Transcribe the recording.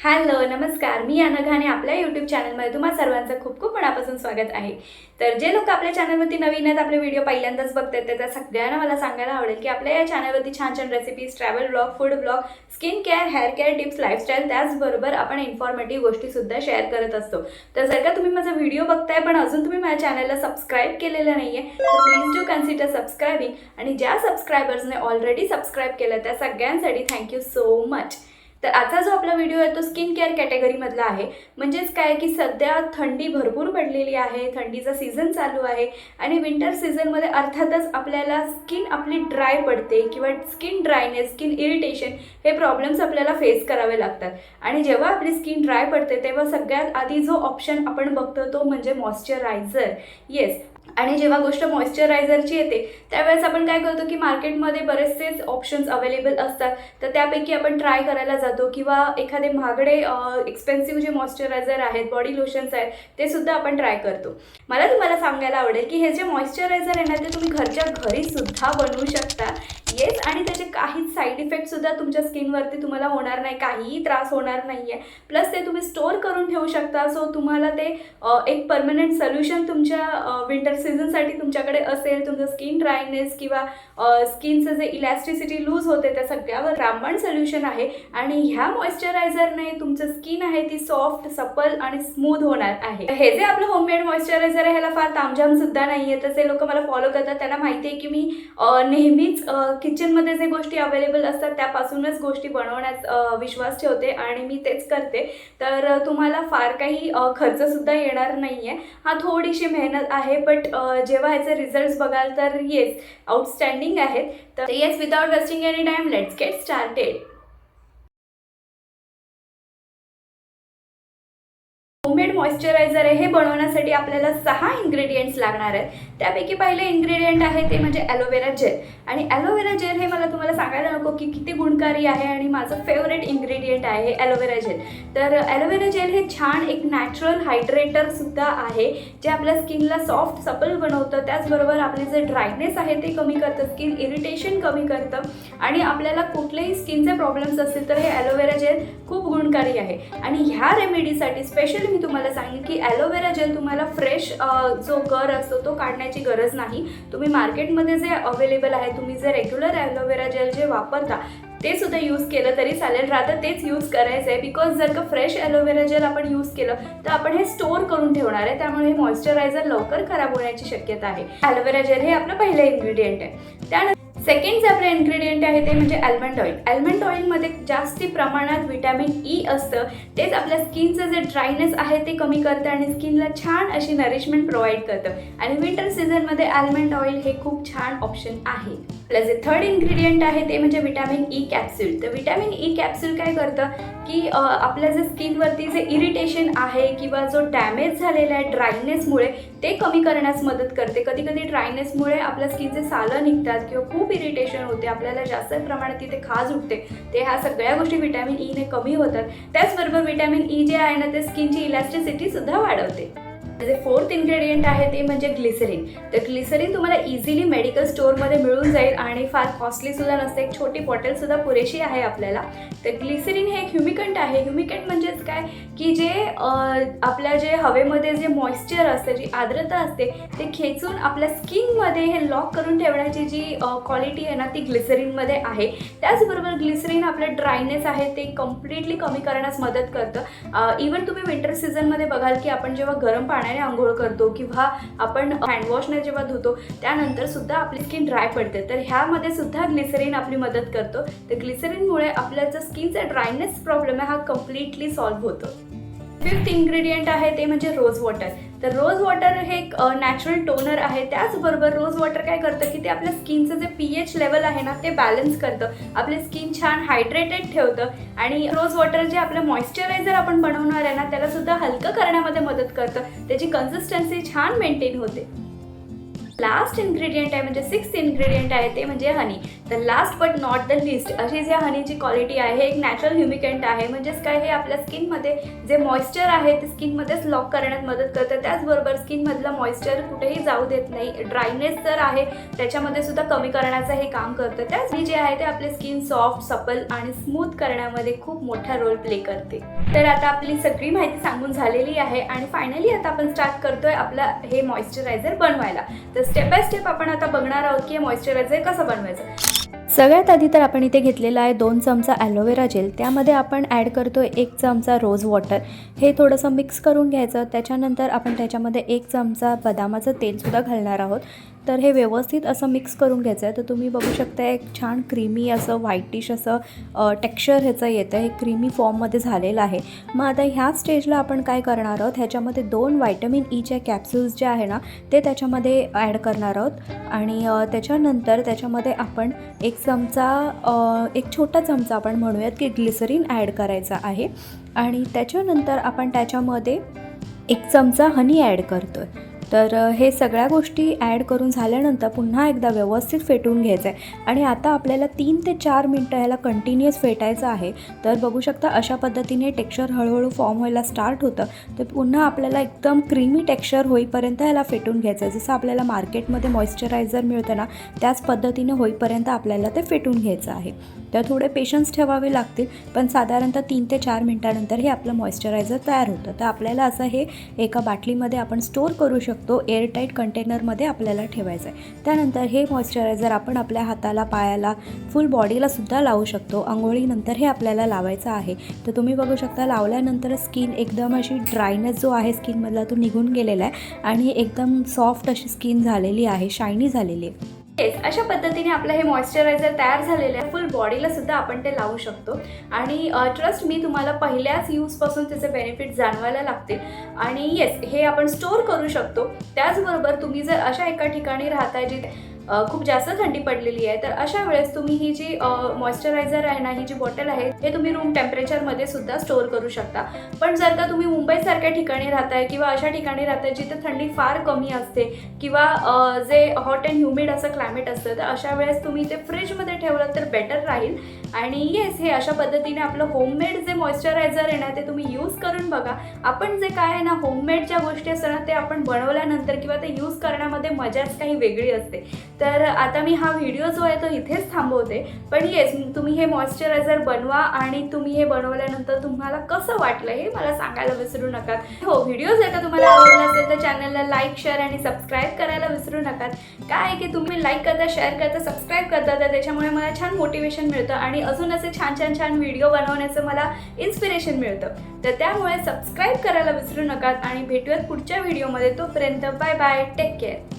Hello नमस्कार. मी अनघाने आपल्या YouTube चॅनलमध्ये तुम्हा सर्वांचं खूप खूप मनापासून स्वागत आहे. तर जे लोक आपल्या चॅनलवरती नवीन आहेत आपले व्हिडिओ पहिल्यांदाच बघतात आहेत त्या सगळ्यांना मला सांगायला आवडेल की आपल्या या चॅनलवरती छान छान recipes travel blog food blog skin care hair care tips lifestyle त्याचबरोबर आपण इन्फॉर्मेटिव्ह गोष्टीसुद्धा शेअर करत असतो. तर जर का तुम्ही माझा व्हिडिओ बघताय पण अजून तुम्ही माझ्या चॅनलला सबस्क्राईब केलेलं नाही आहे तर प्लीज डू कन्सिडर सबस्क्रायबिंग आणि ज्या सबस्क्रायबर्सने ऑलरेडी सबस्क्राईब केलं त्या सगळ्यांसाठी थँक्यू सो मच तर आजचा जो आपला व्हिडिओ आहे तो स्किन केअर कॅटेगरीमधला आहे. म्हणजेच काय की सध्या थंडी भरपूर पडलेली आहे थंडीचा सीझन चालू आहे आणि विंटर सीझनमध्ये अर्थातच आपल्याला स्किन आपली ड्राय पडते किंवा स्किन ड्रायनेस स्किन इरिटेशन हे प्रॉब्लेम्स आपल्याला फेस करावे लागतात. आणि जेव्हा आपली स्किन ड्राय पडते तेव्हा सगळ्यात आधी जो ऑप्शन आपण बघतो तो म्हणजे मॉइश्चरायझर येस आणि जेव्हा गोष्ट मॉइश्चरायझरची येते त्यावेळेस आपण काय करतो की मार्केटमध्ये बरेचसेच ऑप्शन्स अवेलेबल असतात. तर त्यापैकी आपण ट्राय करायला जातो किंवा एखादे महागडे एक्सपेन्सिव्ह जे मॉइश्चरायझर आहेत बॉडी लोशन्स आहेत ते सुद्धा आपण ट्राय करतो. मला तुम्हाला सांगायला आवडेल की हे जे मॉइश्चरायझर आहे ना ते तुम्ही घरच्या घरीसुद्धा बनवू शकता. येस आणि त्याचे काहीच साईड इफेक्टसुद्धा तुमच्या स्किनवरती तुम्हाला होणार नाही. काहीही त्रास होणार नाही आहे प्लस ते तुम्ही स्टोअर करून ठेवू शकता. सो तुम्हाला ते एक परमनंट सोल्युशन तुमच्या विंटर सीझनसाठी तुमच्याकडे असेल. तुमचं स्किन ड्रायनेस किंवा स्किनचं जे इलॅस्टिसिटी लूज होते त्या सगळ्यावर रामबाण सोल्युशन आहे. आणि ह्या मॉइश्चरायझरने तुमचं स्किन आहे ती सॉफ्ट सपल आणि स्मूथ होणार आहे. हे जे आपलं होममेड मॉइश्चरायझर आहे ह्याला फार तामझाम सुद्धा नाही आहे तर जे लोक मला फॉलो करतात. त्यांना माहिती आहे की मी नेहमीच किचनमध्ये जे गोष्टी अवेलेबल असतात त्यापासूनच गोष्टी बनवण्यात विश्वास ठेवते आणि मी तेच करते. तर तुम्हाला फार काही खर्चसुद्धा येणार नाही आहे हा थोडीशी मेहनत आहे बट जेव्हा ह्याचे रिझल्ट्स बघाल तर येस आउटस्टँडिंग आहेत. तर yes without wasting any time let's get started moisturiser आहे हे बनवण्यासाठी आपल्याला सहा इन्ग्रेडियंट्स लागणार आहेत. त्यापैकी पहिले इन्ग्रेडियंट आहे ते म्हणजे ॲलोवेरा जेल आणि ॲलोवेरा जेल हे मला तुम्हाला सांगायला नको की किती गुणकारी आहे आणि माझं फेवरेट इन्ग्रेडियंट आहे हे ॲलोवेरा जेल तर ॲलोवेरा जेल हे छान एक नॅचरल हायड्रेटरसुद्धा आहे जे आपल्या स्किनला सॉफ्ट सपल बनवतं. त्याचबरोबर आपले जे ड्रायनेस आहे ते कमी करतं स्किन इरिटेशन कमी करतं. आणि आपल्याला कुठलेही स्किनचे प्रॉब्लेम्स असतील तर हे ॲलोवेरा जेल खूप गुणकारी आहे. आणि ह्या रेमेडीसाठी स्पेशली मी तुम्हाला सांगेन की ॲलोवेरा जेल तुम्हाला फ्रेश जो गर असतो तो काढण्याची गरज नाही. तुम्ही मार्केटमध्ये जे अवेलेबल आहे तुम्ही जे रेग्युलर ॲलोवेरा जेल जे वापरता ते सुद्धा यूज केलं तरी चालेल. राहतं तेच यूज करायचं आहे बिकॉज जर का फ्रेश ॲलोवेरा जेल आपण यूज केलं तर आपण हे स्टोअर करून ठेवणार आहे. त्यामुळे हे मॉइश्चरायझर लवकर खराब होण्याची शक्यता आहे. ॲलोवेरा जेल हे आपलं पहिलं इन्ग्रेडियंट आहे. त्यानंतर सेकंड जे आपलं इन्ग्रेडियंट आहे ते म्हणजे अल्मंड ऑइल अल्मंड ऑइलमध्ये जास्ती प्रमाणात विटॅमिन ई e असतं. तेच आपल्या स्किनचं जे ड्रायनेस आहे ते कमी करतं आणि स्किनला छान अशी नरिशमेंट प्रोव्हाइड करतं. आणि विंटर सीझनमध्ये अल्मंड ऑइल हे खूप छान ऑप्शन आहे. आपलं जे थर्ड इन्ग्रेडियंट आहे ते म्हणजे विटॅमिन ई कॅप्सूल तर विटॅमिन ई कॅप्सूल काय करतं? की आपल्या जे स्किनवरती जे इरिटेशन आहे किंवा जो डॅमेज झालेला आहे ड्रायनेसमुळे ते कमी करण्यास मदत करते. कधी कधी ड्रायनेसमुळे आपल्या स्किनचे सालं निघतात किंवा खूप इरिटेशन होते आपल्याला जास्त प्रमाणात तिथे खाज उठते. ते ह्या सगळ्या गोष्टी विटॅमिन ईने e कमी होतात. त्याचबरोबर विटॅमिन ई e जे आहे ना ते स्किनची इलॅस्टिसिटीसुद्धा वाढवते. जे फोर्थ इन्ग्रेडियंट आहे ते म्हणजे ग्लिसरीन तर ग्लिसरीन तुम्हाला इझिली मेडिकल स्टोअरमध्ये मिळून जाईल आणि फार कॉस्टली सुद्धा नसते. एक छोटी बॉटलसुद्धा पुरेशी आहे आपल्याला. तर ग्लिसरीन हे एक ह्युमिकंट आहे. ह्युमिकंट म्हणजेच काय? की जे आपल्या जे हवेमध्ये जे मॉइश्चर असते जी आर्द्रता असते ते खेचून आपल्या स्किनमध्ये हे लॉक करून ठेवण्याची जी क्वालिटी आहे ना ती ग्लिसरीनमध्ये आहे. त्याचबरोबर ग्लिसरीन आपलं ड्रायनेस आहे ते कम्प्लिटली कमी करण्यास मदत करतं. इवन तुम्ही विंटर सीझनमध्ये बघाल की आपण जेव्हा गरम पाण्याने आंघोळ करतो किंवा आपण हँडवॉशने जेव्हा धुतो त्यानंतर सुद्धा आपली स्किन ड्राय पडते. तर ह्यामध्ये सुद्धा ग्लिसरीन आपली मदत करतो. तर ग्लिसरीनमुळे आपल्या जो स्किनचा ड्रायनेस प्रॉब्लेम आहे हा कम्प्लिटली सॉल्व्ह होतो. फिफ्थ इन्ग्रेडियंट आहे ते म्हणजे रोज वॉटर तर रोज वॉटर हे एक नॅचरल टोनर आहे. त्याचबरोबर रोज वॉटर काय करतं की ते आपल्या स्किनचं जे पी एच लेवल आहे ना ते बॅलन्स करतं. आपले स्किन छान हायड्रेटेड ठेवतं आणि रोज वॉटर जे आपलं मॉइश्चरायझर आपण बनवणार आहे ना त्याला सुद्धा हलकं करण्यामध्ये मदत करतं. त्याची कन्सिस्टन्सी छान मेंटेन होते. लास्ट इन्ग्रेडियंट आहे म्हणजे सिक्स्थ इन्ग्रेडियंट आहे ते म्हणजे honey the last but not the list अशी जी हनीची क्वालिटी आहे एक नॅचरल ह्युमिकंट आहे म्हणजेच काय हे आपल्या स्किनमध्ये जे मॉइश्चर आहे ते स्किनमध्येच लॉक करण्यात मदत करतं. त्याचबरोबर स्किनमधलं मॉइश्चर कुठेही जाऊ देत नाही. ड्रायनेस जर आहे त्याच्यामध्ये सुद्धा कमी करण्याचं हे काम करतं. त्याच जे आहे ते आपले skin soft supple and smooth करण्यामध्ये खूप मोठा रोल प्ले करते. तर आता आपली सगळी माहिती सांगून झालेली आहे आणि फायनली आता आपण स्टार्ट करतोय आपला हे मॉइश्चरायझर बनवायला. तर स्टेप बाय स्टेप आपण आता बघणार आहोत की हे मॉइश्चरायझर कसं बनवायचं. सगळ्यात आधी तर आपण इथे घेतलेला आहे दोन चमचा ॲलोवेरा जेल त्यामध्ये आपण ॲड करतो एक चमचा रोज वॉटर हे थोडंसं मिक्स करून घ्यायचं. त्याच्यानंतर आपण त्याच्यामध्ये एक चमचा बदामाचं तेलसुद्धा घालणार आहोत. तर हे व्यवस्थित असं मिक्स करून घ्यायचं आहे. तर तुम्ही बघू शकता एक छान क्रीमी असं व्हाईटिश असं टेक्स्चर ह्याचं येतं हे क्रीमी फॉर्ममध्ये झालेलं आहे. मग आता ह्या स्टेजला आपण काय करणार आहोत? ह्याच्यामध्ये दोन व्हायटमिन ईच्या कॅप्सूल्स जे आहे ना ते त्याच्यामध्ये ॲड करणार आहोत. आणि त्याच्यानंतर त्याच्यामध्ये आपण एक चमचा एक छोटा चमचा आपण म्हणूयात की ग्लिसरीन ॲड करायचा आहे. आणि त्याच्यानंतर आपण त्याच्यामध्ये एक चमचा हनी ॲड करतो आहे तर हे सगळ्या गोष्टी ॲड करून झाल्यानंतर पुन्हा एकदा व्यवस्थित फेटून घ्यायचं आहे आणि आता आपल्याला तीन ते चार मिनटं ह्याला कंटिन्युअस फेटायचं आहे. तर बघू शकता अशा पद्धतीने टेक्स्चर हळूहळू फॉर्म व्हायला स्टार्ट होतं. तर पुन्हा आपल्याला एकदम क्रीमी टेक्स्चर होईपर्यंत ह्याला फेटून घ्यायचं आहे जसं आपल्याला मार्केटमध्ये मॉइश्चरायझर मिळतं ना त्याच पद्धतीने होईपर्यंत आपल्याला ते फेटून घ्यायचं आहे. तर थोडे पेशन्स ठेवावे लागतील पण साधारणतः तीन ते चार मिनटानंतर हे आपलं मॉइश्चरायझर तयार होतं. तर आपल्याला असं हे एका बाटलीमध्ये आपण स्टोअर करू शकतो. एअरटाईट कंटेनरमध्ये आपल्याला ठेवायचं आहे. त्यानंतर हे मॉइश्चरायझर आपण आपल्या हाताला पायाला फुल बॉडीला सुद्धा लावू शकतो. आंघोळीनंतर हे आपल्याला लावायचं आहे. तर तुम्ही बघू शकता लावल्यानंतर स्किन एकदम अशी ड्रायनेस जो आहे स्किनमधला तो निघून गेलेला आहे. आणि एकदम सॉफ्ट अशी स्किन झालेली आहे शायनी झालेली आहे. येस अशा पद्धतीने आपलं हे मॉइश्चरायझर तयार झालेलं आहे. फुल बॉडीला सुद्धा आपण ते लावू शकतो. आणि ट्रस्ट मी तुम्हाला पहिल्याच यूजपासून त्याचे बेनिफिट जाणवायला लागतील. आणि येस हे आपण स्टोअर करू शकतो. त्याचबरोबर तुम्ही जर अशा एका ठिकाणी राहताय जिथे खूप जास्त थंडी पडलेली आहे. तर अशा वेळेस तुम्ही ही जी मॉइश्चरायझर आहे ना ही जी बॉटल आहे हे तुम्ही रूम टेम्परेचरमध्ये सुद्धा स्टोअर करू शकता. पण जर का तुम्ही मुंबईसारख्या ठिकाणी राहताय किंवा अशा ठिकाणी राहताय जिथे थंडी फार कमी असते किंवा जे हॉट अँड ह्युमिड असं क्लायमेट असतं तर अशा वेळेस तुम्ही ते फ्रीजमध्ये ठेवलं तर बेटर राहील. आणि येस हे अशा पद्धतीने आपलं होममेड जे मॉइश्चरायझर आहे ना ते तुम्ही यूज करून बघा. आपण जे काय आहे ना होममेड ज्या गोष्टी असतात ना ते आपण बनवल्यानंतर किंवा ते यूज करण्यामध्ये मजाच काही वेगळी असते. तर आता मी हा व्हिडिओ जो आहे तो इथेच थांबवते. पण येस तुम्ही हे मॉइश्चरायझर बनवा आणि तुम्ही हे बनवल्यानंतर तुम्हाला कसं वाटलं हे मला सांगायला विसरू नका. हो व्हिडिओ जर का तुम्हाला आवडला असेल तर चॅनलला लाईक शेअर आणि सबस्क्राईब करायला विसरू नका. काय आहे की तुम्ही लाईक करता शेअर करता सबस्क्राईब करता तर त्याच्यामुळे मला छान मोटिवेशन मिळतं आणि अजून असे छान छान छान व्हिडिओ बनवण्याचं मला इन्स्पिरेशन मिळतं. तर त्यामुळे सबस्क्राईब करायला विसरू नका आणि भेटूयात पुढच्या व्हिडिओमध्ये तोपर्यंत बाय बाय टेक केअर